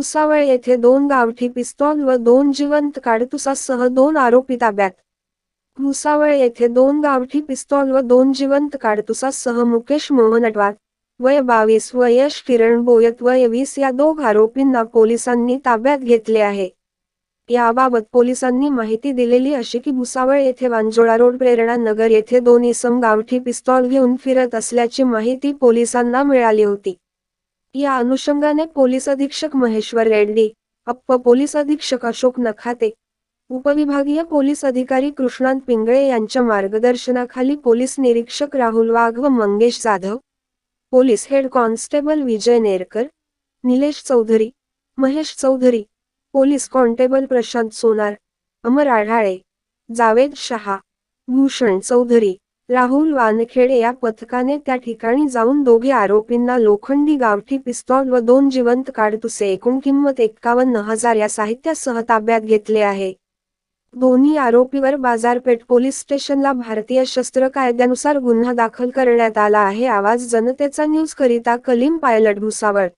भुसावळ येथे दोन गावठी पिस्तॉल व दोन जिवंत काडतुसासह दोन आरोपी ताब्यात. भुसावळ येथे दोन गावठी पिस्तॉल व दोन जिवंत काडतुसासह मुकेश मोहन अटवात वय बावीस व यश किरण बोयत वय वीस या दोघ आरोपींना पोलिसांनी ताब्यात घेतले आहे. याबाबत पोलिसांनी माहिती दिलेली अशी की भुसावळ येथे वांजोळा रोड प्रेरणा नगर येथे दोन इसम गावठी पिस्तॉल घेऊन फिरत असल्याची माहिती पोलिसांना मिळाली होती. या अनुषंगाने पोलीस अधीक्षक महेश्वर रेड्डी अप्प पोलीस अधीक्षक अशोक नखाते उपविभागीय पोलीस अधिकारी कृष्णांत पिंगळे यांच्या मार्गदर्शनाखाली पोलीस निरीक्षक राहुल वाघ व Mangesh Jadhav police head constable Vijay Nerkar Nilesh Chaudhari Mahesh Chaudhari police constable Prashant Sonar Amar Adhale Javed Shah Bhushan Chaudhari Rahul Wankhede या पथकाने त्या ठिकाणी जाऊन दोघे आरोपींना लोखंडी गावठी पिस्तॉल व दोन जिवंत काडतुसे एकूण किंमत एक्कावन्न हजार या साहित्यासह ताब्यात घेतले आहे. दोन्ही आरोपीवर बाजारपेठ पोलीस स्टेशनला भारतीय शस्त्र कायद्यानुसार गुन्हा दाखल करण्यात आला आहे. आवाज जनतेचा न्यूज करिता कलीम पायलट भुसावळ.